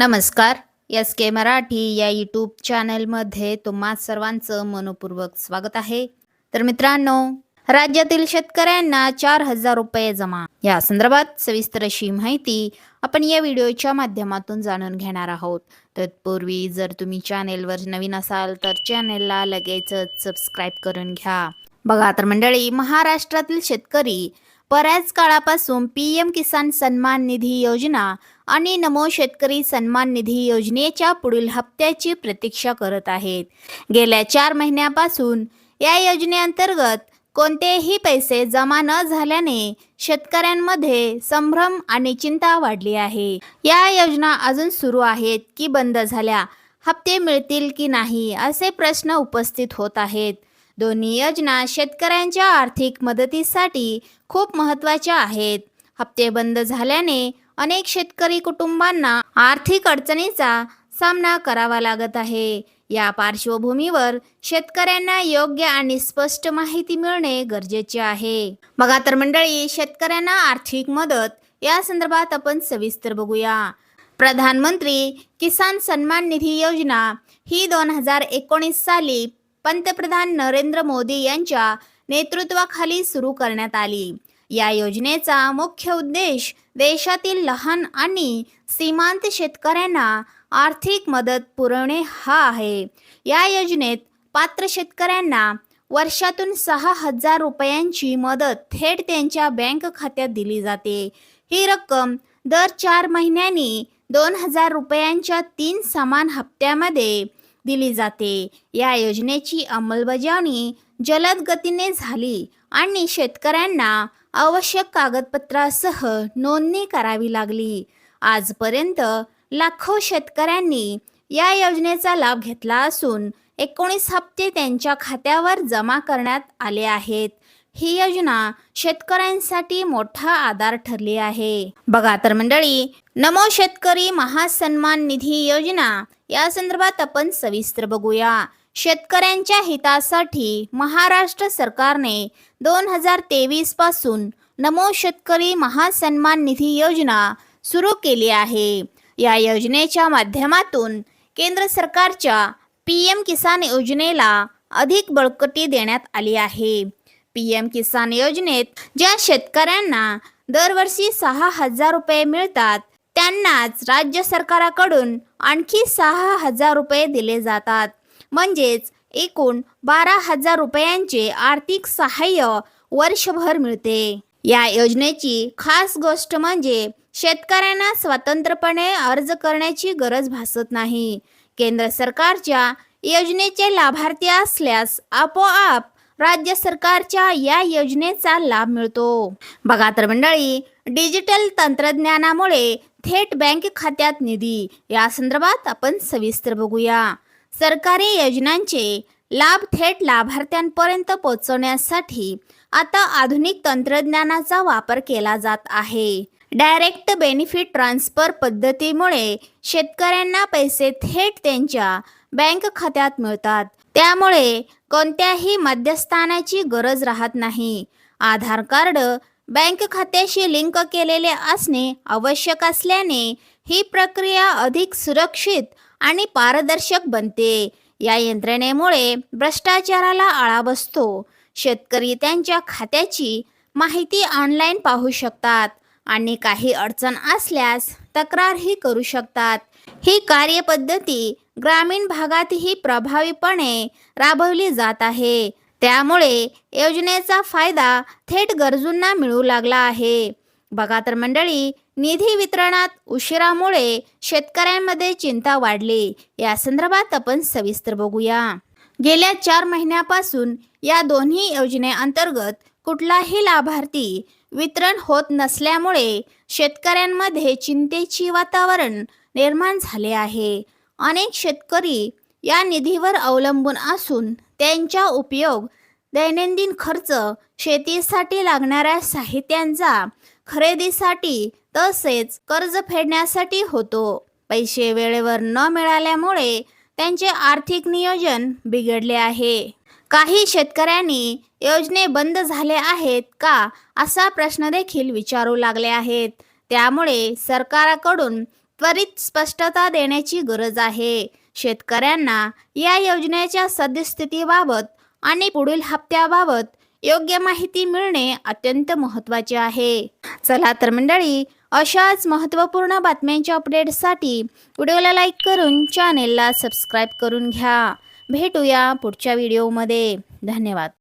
नमस्कार. एस के मराठी या यूट्यूब चॅनलमध्ये तुम्हा सर्वांचं मनपूर्वक स्वागत आहे. तर मित्रांनो राज्यातील शेतकऱ्यांना चार हजार रुपये जमा. या संदर्भात सविस्तर अशी माहिती आपण या व्हिडिओच्या माध्यमातून जाणून घेणार आहोत. तत्पूर्वी जर तुम्ही चॅनेलवर नवीन असाल तर चॅनेलला लगेचच सबस्क्राईब करून घ्या. बघा तर मंडळी महाराष्ट्रातील शेतकरी बऱ्याच काळापासून पी एम किसान सन्मान निधी योजना आणि नमो शेतकरी सन्मान निधी योजनेच्या पुढील हप्त्याची प्रतीक्षा करत आहेत. गेल्या चार महिन्यापासून या योजनेअंतर्गत कोणतेही पैसे जमा न झाल्याने शेतकऱ्यांमध्ये संभ्रम आणि चिंता वाढली आहे. या योजना अजून सुरू आहेत की बंद झाल्या हप्ते मिळतील की नाही असे प्रश्न उपस्थित होत आहेत. दोन्ही योजना शेतकऱ्यांच्या आर्थिक मदतीसाठी खूप महत्त्वाच्या आहेत. हप्ते बंद झाल्याने अनेक शेतकरी कुटुंबांना आर्थिक अडचणीचा सामना करावा लागत आहे. या पार्श्वभूमीवर शेतकऱ्यांना योग्य आणि स्पष्ट माहिती मिळणे गरजेचे आहे. बघा तर मंडळी शेतकऱ्यांना आर्थिक मदत या संदर्भात आपण सविस्तर बघूया. प्रधानमंत्री किसान सन्मान निधी योजना ही दोन हजार एकोणीस साली पंतप्रधान नरेंद्र मोदी यांच्या नेतृत्वाखाली सुरू करण्यात आली. या योजनेचा मुख्य उद्देश देशातील लहान आणि सीमांत शेतकऱ्यांना आर्थिक मदत पुरवणे हा आहे. या योजनेत पात्र शेतकऱ्यांना वर्षातून सहा हजार रुपयांची मदत थेट त्यांच्या बँक खात्यात दिली जाते. ही रक्कम दर चार महिन्यांनी दोन हजार रुपयांच्या तीन समान हप्त्यामध्ये दिली जाते. या योजनेची अंमलबजावणी जलद गतीने झाली आणि शेतकऱ्यांना आवश्यक कागदपत्रासह नोंदणी करावी लागली. आजपर्यंत लाखो शेतकऱ्यांनी या योजनेचा लाभ घेतला असून एकोणीस हप्ते त्यांच्या खात्यावर जमा करण्यात आले आहेत. ही योजना शेतकऱ्यांसाठी मोठा आधार ठरली आहे. बघा तर मंडळी नमो शेतकरी महासन्मान निधी योजना. या संदर्भात आपण सविस्तर बघूया. शेतकऱ्यांच्या हितासाठी महाराष्ट्र सरकारने दोन हजार तेवीसपासून नमो शेतकरी महासन्मान निधी योजना सुरू केली आहे. या योजनेच्या माध्यमातून केंद्र सरकारच्या पी एम किसान योजनेला अधिक बळकटी देण्यात आली आहे. पी एम किसान योजनेत ज्या शेतकऱ्यांना दरवर्षी सहा हजार रुपये मिळतात त्यांनाच राज्य सरकाराकडून आणखी सहा हजार रुपये दिले जातात. म्हणजेच एकूण बारा हजार रुपयांचे आर्थिक सहाय्य वर्षभर मिळते. या योजनेची खास गोष्ट म्हणजे शेतकऱ्यांना स्वतंत्रपणे अर्ज करण्याची गरज भासत नाही. केंद्र सरकारच्या योजनेचे लाभार्थी असल्यास आपोआप राज्य सरकारच्या या योजनेचा लाभ मिळतो. बघा तर मंडळी डिजिटल तंत्रज्ञानामुळे थेट बँक खात्यात निधी या संदर्भात आपण सविस्तर बघूया. सरकारी योजनांचे लाभ थेट लाभार्थ्यांपर्यंत पोहोचवण्यासाठी आता आधुनिक तंत्रज्ञानाचा वापर केला जात आहे. डायरेक्ट बेनिफिट ट्रान्सफर पद्धतीमुळे शेतकऱ्यांना पैसे थेट त्यांच्या बँक खात्यात मिळतात. त्यामुळे कोणत्याही मध्यस्थानाची गरज राहत नाही. आधार कार्ड बँक खात्याशी लिंक केलेले असणे आवश्यक असल्याने ही प्रक्रिया अधिक सुरक्षित आणि पारदर्शक बनते. या यंत्रणेमुळे भ्रष्टाचाराला आळा बसतो. शेतकरी त्यांच्या खात्याची माहिती ऑनलाईन पाहू शकतात आणि काही अडचण असल्यास तक्रारही करू शकतात. ही कार्यपद्धती ग्रामीण भागातही प्रभावीपणे राबवली जात आहे. त्यामुळे योजनेचा फायदा थेट गरजूंना मिळू लागला आहे. बघा तर मंडळी निधी वितरणात उशिरामुळे शेतकऱ्यांमध्ये चिंता वाढली. या संदर्भात आपण सविस्तर बघूया. गेल्या चार महिन्यापासून या दोन्ही योजनेअंतर्गत कुठलाही लाभार्थी वितरण होत नसल्यामुळे शेतकऱ्यांमध्ये चिंतेची वातावरण निर्माण झाले आहे. अनेक शेतकरी या निधीवर अवलंबून असून त्यांचा उपयोग दैनंदिन खर्च शेतीसाठी लागणाऱ्या साहित्यांचा खरेदीसाठी तसेच कर्ज फेडण्यासाठी होतो. पैसे वेळेवर न मिळाल्यामुळे त्यांचे आर्थिक नियोजन बिघडले आहे. काही शेतकऱ्यांनी योजने बंद झाले आहेत का असा प्रश्न देखील विचारू लागले आहेत. त्यामुळे सरकाराकडून त्वरित स्पष्टता देण्याची गरज आहे. शेतकऱ्यांना या योजनेच्या सद्यस्थितीबाबत आणि पुढील हप्त्याबाबत योग्य माहिती मिळणे अत्यंत महत्त्वाचे आहे. चला तर मंडळी अशाच महत्त्वपूर्ण बातम्यांच्या अपडेटसाठी व्हिडिओला लाईक करून चॅनेलला सबस्क्राईब करून घ्या. भेटूया पुढच्या व्हिडिओमध्ये. धन्यवाद.